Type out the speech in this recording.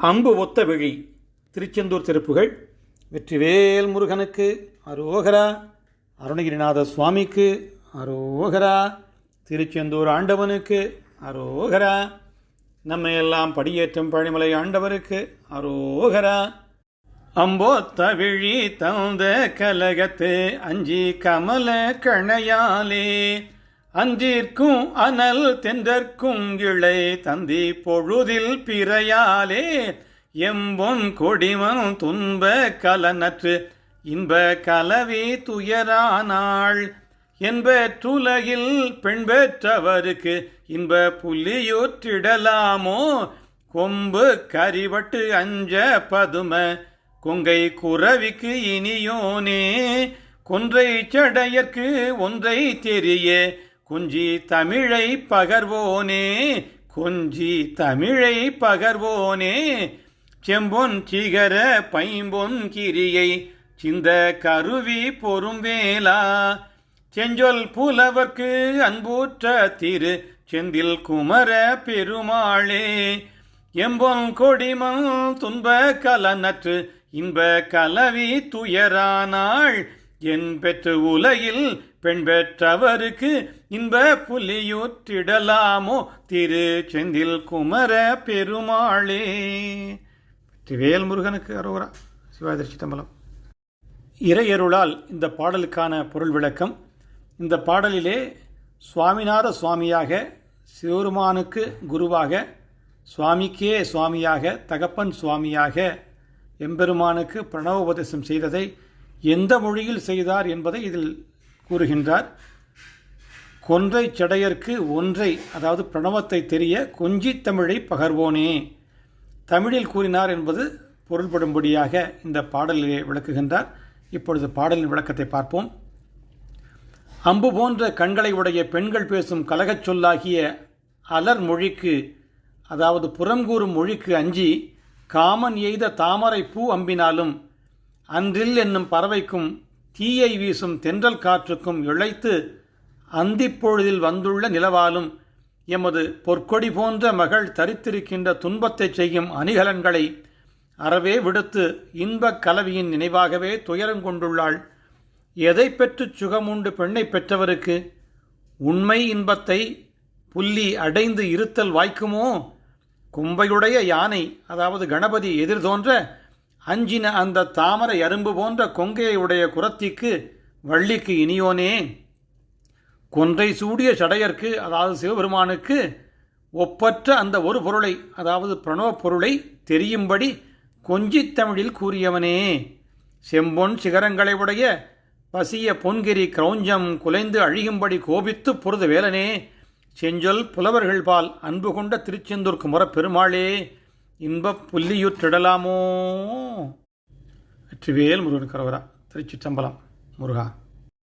அம்பு ஒத்த விழி. திருச்செந்தூர் திருப்புகள் வெற்றிவேல் முருகனுக்கு அரோகரா. அருணகிரிநாத சுவாமிக்கு அரோகரா. திருச்செந்தூர் ஆண்டவனுக்கு அரோகரா. நம்மை எல்லாம் படியேற்றும் பழிமலை ஆண்டவருக்கு அரோகரா. அம்போத்த விழி தந்த கலகத்து அஞ்சி கமல கணையாலே. அஞ்சிற்கும் அனல் தென்றற்கும் இழை தந்தி பொழுதில் பிறையாலே எம்பொன் கொடிமன் துன்ப கலனற்று இன்ப கலவி துயரானாள். என்பற்றுலகில் பெண் பெற்றவருக்கு இன்ப புள்ளியூற்றிடலாமோ? கொம்பு கரிவட்டு அஞ்ச பதும கொங்கை குறவிக்கு இனியோனே கொன்றை சடையற்கு ஒன்றை தெரிய கொஞ்சி தமிழை பகர்வோனே கொஞ்சி தமிழை பகர்வோனே. செம்பொன் சிகர பைம்பொன் கிரியை சிந்த கருவி பொறும்வேலா செஞ்சொல் புலவர்க்கு அன்பூற்ற திரு செந்தில் குமர பெருமாளே. எம்பொன் கொடிமல் துன்ப கலனற்று இன்ப கலவி துயரானாள். என் பெற்று உலகில் பெண் பெற்றவருக்கு இன்ப புலியூற்றிடலாமோ? திரு செந்தில் குமர பெருமாளே. வேல் முருகனுக்கு அரோரா சிவாதிர்ச்சி தம்பலம் இறையருளால் இந்த பாடலுக்கான பொருள் விளக்கம் இந்த பாடலிலே சுவாமிநாத சுவாமியாக சிவருமானுக்கு குருவாக சுவாமிக்கே சுவாமியாக தகப்பன் சுவாமியாக எம்பெருமானுக்கு பிரணவோபதேசம் செய்ததை எந்த மொழியில் செய்தார் என்பதை இதில் கூறுகின்றார். கொன்றை சடையர்க்கு ஒன்றை அதாவது பிரணவத்தை தெரிய கொஞ்சி தமிழை பகர்வோனே. தமிழில் கூறினார் என்பது பொருள்படும்படியாக இந்த பாடலிலே விளக்குகின்றார். இப்பொழுது பாடலின் விளக்கத்தை பார்ப்போம். அம்பு போன்ற கண்களை உடைய பெண்கள் பேசும் கலகச் சொல்லாகிய அலர் மொழிக்கு அதாவது புறங்கூறும் மொழிக்கு அஞ்சி காமன் எய்த தாமரை பூ அம்பினாலும் அன்றில் என்னும் பறவைக்கும் தீயை வீசும் தென்றல் காற்றுக்கும் இழைத்து அந்திப்பொழுதில் வந்துள்ள நிலவாலும் எமது பொற்கொடி போன்ற மகள் தரித்திருக்கின்ற துன்பத்தைச் செய்யும் அணிகலன்களை அறவே விடுத்து இன்பக் கலவியின் நினைவாகவே துயரம் கொண்டுள்ளாள். எதை பெற்றுச் சுகமுண்டு பெண்ணை பெற்றவருக்கு? உண்மை இன்பத்தை புள்ளி அடைந்து இருத்தல் வாய்க்குமோ? கும்பையுடைய யானை அதாவது கணபதி எதிர்தோன்ற அஞ்சின அந்த தாமரை அரும்பு போன்ற கொங்கையை உடைய குரத்திக்கு வள்ளிக்கு இனியோனே. கொன்றை சூடிய சடையர்க்கு அதாவது சிவபெருமானுக்கு ஒப்பற்ற அந்த ஒரு பொருளை அதாவது பிரணவ பொருளை தெரியும்படி கொஞ்சித் தமிழில் கூறியவனே. செம்பொன் சிகரங்களை உடைய பசிய பொன்கிரி கிரௌஞ்சம் குலைந்து அழியும்படி கோபித்து பொருது வேலனே. செஞ்சொல் புலவர்கள் பால் அன்பு கொண்ட திருச்செந்தூர் குமர பெருமாளே இன்பப் புள்ளியுற்றிடலாமோ வெற்றிவேல் முருகன் கரவரா திருச்சிற்றம்பலம் முருகா.